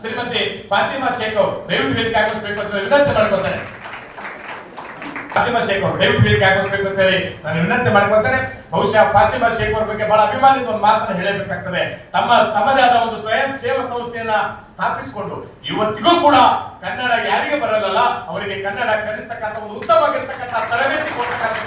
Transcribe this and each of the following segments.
ಶ್ರೀಮತಿ ಫಾತಿಮಾ ಶೇಖ್ ಅವರು, ದಯವಿಟ್ಟು ವೇದಿಕೆ ಹಾಕಿಸ್ಬೇಕು ಅಂತ ವಿನಂತಿ ಮಾಡ್ಕೊತಾರೆ ಫಾತಿಮಾ ಶೇಖ್ ಅವರು, ದಯವಿಟ್ಟು ವೇದಿಕೆ ಹಾಕಿಸ್ಬೇಕು ಅಂತ ಹೇಳಿ ನಾನು ವಿನಂತಿ ಮಾಡ್ಕೊತೇನೆ. ಬಹುಶಃ ಫಾತಿಮಾ ಶೇಖ್ ಅವ್ರ ಬಗ್ಗೆ ಬಹಳ ಅಭಿಮಾನಿತ ಒಂದು ಮಾತನ್ನು ಹೇಳಬೇಕಾಗ್ತದೆ. ತಮ್ಮ, ತಮ್ಮದೇ ಆದ ಒಂದು ಸ್ವಯಂ ಸೇವಾ ಸಂಸ್ಥೆಯನ್ನ ಸ್ಥಾಪಿಸಿಕೊಂಡು ಇವತ್ತಿಗೂ ಕೂಡ ಕನ್ನಡ ಯಾರಿಗೆ ಬರಲ್ಲ ಅವರಿಗೆ ಕನ್ನಡ ಕಲಿಸ್ತಕ್ಕಂಥ ಒಂದು ಉತ್ತಮವಾಗಿರ್ತಕ್ಕಂಥ ತರಬೇತಿ ಕೊಡ್ತಕ್ಕಂಥ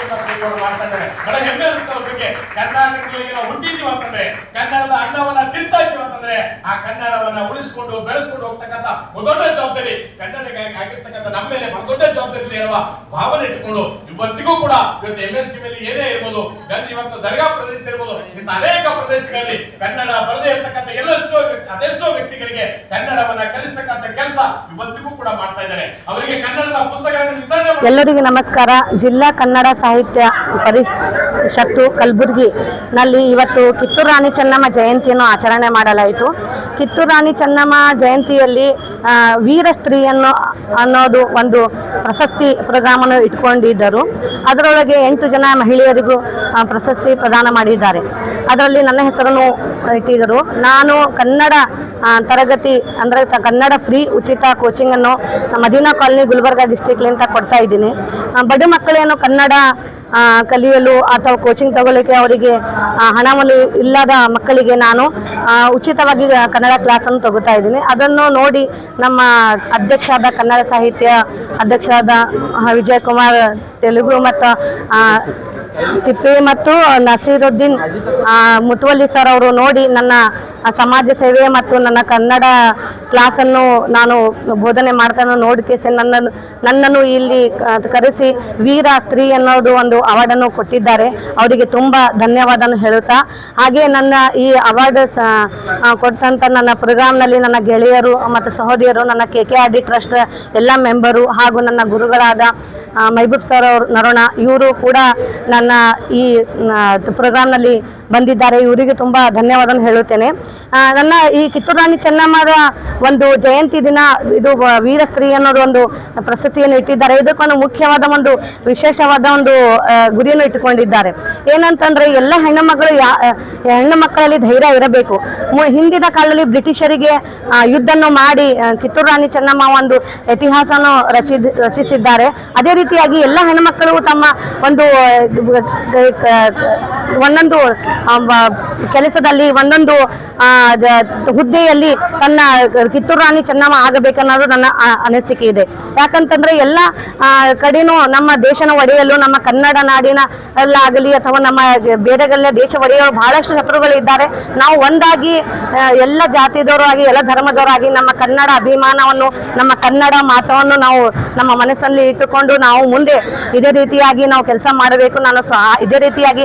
ಕೆಲಸ ಇವತ್ತು ಅವರು ಮಾಡ್ತಾ ಇದ್ದಾರೆ ಬಹಳ ಹೆಮ್ಮೆ ಅನಿಸ್ತಾ ಬಗ್ಗೆ. ಕರ್ನಾಟಕದಲ್ಲಿ ನಾವು ಹುಟ್ಟಿದೀವಿ ಅಂತಂದ್ರೆ, ಕನ್ನಡದ ಅನ್ನವನ್ನ ತಿಂತಾ ಇದೀವಿ ಅಂತಂದ್ರೆ, ಆ ಕನ್ನಡವನ್ನ ಉಳಿಸ್ಕೊಂಡು, ಬೆಳೆಸ್ಕೊಂಡು ಹೋಗ್ತಕ್ಕಂಥ ದೊಡ್ಡ ಜವಾಬ್ದಾರಿ ಕನ್ನಡಕ್ಕಾಗಿ ಆಗಿರ್ತಕ್ಕಂಥ ನಮ್ಮ ಮೇಲೆ ದೊಡ್ಡ ಜವಾಬ್ದಾರಿ ಇದೆ ಭಾವನೆ ಇಟ್ಟುಕೊಂಡು ಇವತ್ತಿಗೂ ಕೂಡ ಇವತ್ತು ಎಂ ಎಸ್ ಟಿವಿಯಲ್ಲಿ ಏನೇ ಇರ್ಬೋದು ಗಂಧಿ ಇವತ್ತು ದರ್ಗಾ ಪ್ರದೇಶ ಇರ್ಬೋದು, ಇಂಥ ಅನೇಕ ಪ್ರದೇಶಗಳಲ್ಲಿ ಕನ್ನಡ ಬರದೇ ಇರ್ತಕ್ಕಂಥ ಎಲ್ಲೆಷ್ಟೋ ಅದೆಷ್ಟೋ ವ್ಯಕ್ತಿಗಳಿಗೆ ಕನ್ನಡವನ್ನ ಕಲಿಸ್ತಕ್ಕಂಥ ಕೆಲಸ ಇವತ್ತಿಗೂ ಕೂಡ ಮಾಡ್ತಾ ಅವರಿಗೆ ಕನ್ನಡದ ಪುಸ್ತಕಗಳನ್ನು ಎಲ್ಲರಿಗೂ ನಮಸ್ಕಾರ. ಜಿಲ್ಲಾ ಕನ್ನಡ ಸಾಹಿತ್ಯ ಪರಿಷತ್ತು ಕಲಬುರಗಿ ನಲ್ಲಿ ಇವತ್ತು ಕಿತ್ತೂರು ರಾಣಿ ಚೆನ್ನಮ್ಮ ಜಯಂತಿಯನ್ನು ಆಚರಣೆ ಮಾಡಲಾಯಿತು. ಕಿತ್ತೂರು ರಾಣಿ ಚೆನ್ನಮ್ಮ ಜಯಂತಿಯಲ್ಲಿ ವೀರ ಸ್ತ್ರೀಯನ್ನು ಅನ್ನೋದು ಒಂದು ಪ್ರಶಸ್ತಿ ಪ್ರೋಗ್ರಾಮನ್ನು ಇಟ್ಕೊಂಡಿದ್ದರು. ಅದರೊಳಗೆ ಎಂಟು ಜನ ಮಹಿಳೆಯರಿಗೂ ಪ್ರಶಸ್ತಿ ಪ್ರದಾನ ಮಾಡಿದ್ದಾರೆ. ಅದರಲ್ಲಿ ನನ್ನ ಹೆಸರನ್ನು ಇಟ್ಟಿದ್ದರು. ನಾನು ಕನ್ನಡ ತರಗತಿ, ಅಂದರೆ ಕನ್ನಡ ಫ್ರೀ ಉಚಿತ ಕೋಚಿಂಗನ್ನು ಮದೀನಾ ಕಾಲೋನಿ ಗುಲ್ಬರ್ಗ ಡಿಸ್ಟಿಕ್ಲಿಂದ ಕೊಡ್ತಾ ಇದ್ದೀನಿ. ಬಡ ಮಕ್ಕಳೇನು ಕನ್ನಡ ಕಲಿಯಲು ಅಥವಾ ಕೋಚಿಂಗ್ ತಗೊಳ್ಳಿಕ್ಕೆ ಅವರಿಗೆ ಹಣವನ್ನು ಇಲ್ಲದ ಮಕ್ಕಳಿಗೆ ನಾನು ಉಚಿತವಾಗಿ ಕನ್ನಡ ಕ್ಲಾಸನ್ನು ತಗೋತಾ ಇದ್ದೀನಿ. ಅದನ್ನು ನೋಡಿ ನಮ್ಮ ಅಧ್ಯಕ್ಷರಾದ ಕನ್ನಡ ಸಾಹಿತ್ಯ ಅಧ್ಯಕ್ಷರಾದ ವಿಜಯ್ ಕುಮಾರ್ ತೆಲುಗು ಮತ್ತು ತಿಪ್ಪು ಮತ್ತು ನಸೀರುದ್ದೀನ್ ಮುತುವಲ್ಲಿ ಸರ್ ಅವರು ನೋಡಿ ನನ್ನ ಸಮಾಜ ಸೇವೆ ಮತ್ತು ನನ್ನ ಕನ್ನಡ ಕ್ಲಾಸನ್ನು ನಾನು ಬೋಧನೆ ಮಾಡ್ತಾನೆ ನೋಡಿ ಕೇಸಿ ನನ್ನನ್ನು ನನ್ನನ್ನು ಇಲ್ಲಿ ಕರೆಸಿ ವೀರ ಸ್ತ್ರೀ ಅನ್ನೋದು ಒಂದು ಅವಾರ್ಡನ್ನು ಕೊಟ್ಟಿದ್ದಾರೆ. ಅವರಿಗೆ ತುಂಬ ಧನ್ಯವಾದವನ್ನು ಹೇಳುತ್ತಾ, ಹಾಗೆ ನನ್ನ ಈ ಅವಾರ್ಡ್ ಕೊಟ್ಟಂತ ನನ್ನ ಪ್ರೋಗ್ರಾಮ್ನಲ್ಲಿ ನನ್ನ ಗೆಳೆಯರು ಮತ್ತು ಸಹೋದರಿಯರು, ನನ್ನ K K R D trust ಎಲ್ಲ ಮೆಂಬರು ಹಾಗೂ ನನ್ನ ಗುರುಗಳಾದ ಮೈಬೂಬ್ ಸರ್ ಅವರು, ನರೋಣ, ಇವರು ಕೂಡ ನನ್ನ ಈ ಪ್ರೋಗ್ರಾಮ್ನಲ್ಲಿ ಬಂದಿದ್ದಾರೆ. ಇವರಿಗೆ ತುಂಬ ಧನ್ಯವಾದ ಹೇಳುತ್ತೇನೆ. ನನ್ನ ಈ ಕಿತ್ತೂರು ರಾಣಿ ಚೆನ್ನಮ್ಮರ ಒಂದು ಜಯಂತಿ ದಿನ, ಇದು ವೀರ ಸ್ತ್ರೀ ಅನ್ನೋದು ಒಂದು ಪ್ರಸ್ತುತಿಯನ್ನು ಇಟ್ಟಿದ್ದಾರೆ. ಇದಕ್ಕೊಂದು ಮುಖ್ಯವಾದ ಒಂದು ವಿಶೇಷವಾದ ಒಂದು ಗುರಿಯನ್ನು ಇಟ್ಟುಕೊಂಡಿದ್ದಾರೆ. ಏನಂತಂದ್ರೆ, ಎಲ್ಲ ಹೆಣ್ಣು ಮಕ್ಕಳು ಹೆಣ್ಣು ಮಕ್ಕಳಲ್ಲಿ ಧೈರ್ಯ ಇರಬೇಕು. ಹಿಂದಿನ ಕಾಲದಲ್ಲಿ ಬ್ರಿಟಿಷರಿಗೆ ಯುದ್ಧ ಯುದ್ಧವನ್ನು ಮಾಡಿ ಕಿತ್ತೂರು ರಾಣಿ ಚೆನ್ನಮ್ಮ ಒಂದು ಇತಿಹಾಸವನ್ನು ರಚಿ ರಚಿಸಿದ್ದಾರೆ. ಅದೇ ರೀತಿಯಾಗಿ ಎಲ್ಲ ಹೆಣ್ಣುಮಕ್ಕಳು ತಮ್ಮ ಒಂದು ಒಂದೊಂದು ಕೆಲಸದಲ್ಲಿ ಒಂದೊಂದು ಹುದ್ದೆಯಲ್ಲಿ ತನ್ನ ಕಿತ್ತೂರು ರಾಣಿ ಚೆನ್ನಮ್ಮ ಆಗಬೇಕನ್ನೋದು ನನ್ನ ಅನಿಸಿಕೆ ಇದೆ. ಯಾಕಂತಂದ್ರೆ ಎಲ್ಲ ಕಡೆನೂ ನಮ್ಮ ದೇಶನ ಒಡೆಯಲು, ನಮ್ಮ ಕನ್ನಡ ನಾಡಿನ ಅಲ್ಲಾಗಲಿ ಅಥವಾ ನಮ್ಮ ಬೇರೆಗಳ ದೇಶ ಒಡೆಯಲು ಬಹಳಷ್ಟು ಶತ್ರುಗಳು ಇದ್ದಾರೆ. ನಾವು ಒಂದಾಗಿ ಎಲ್ಲ ಜಾತಿದವರು ಆಗಿ, ಎಲ್ಲ ಧರ್ಮದವರಾಗಿ ನಮ್ಮ ಕನ್ನಡ ಅಭಿಮಾನವನ್ನು, ನಮ್ಮ ಕನ್ನಡ ಮಾತವನ್ನು ನಾವು ನಮ್ಮ ಮನಸ್ಸಲ್ಲಿ ಇಟ್ಟುಕೊಂಡು ನಾವು ಮುಂದೆ ಇದೇ ರೀತಿಯಾಗಿ ನಾವು ಕೆಲಸ ಮಾಡಬೇಕು ನಾನು ಇದೇ ರೀತಿಯಾಗಿ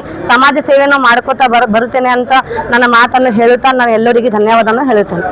ಸಮಾಜ ಸೇವೆಯನ್ನು ಮಾಡ್ಕೋತಾ ಬರ್ ಬರುತ್ತೇನೆ ಅಂತ ನನ್ನ ಮಾತನ್ನು ಹೇಳುತ್ತಾ ನಾನು ಎಲ್ಲರಿಗೂ ಧನ್ಯವಾದವನ್ನು ಹೇಳುತ್ತೇನೆ.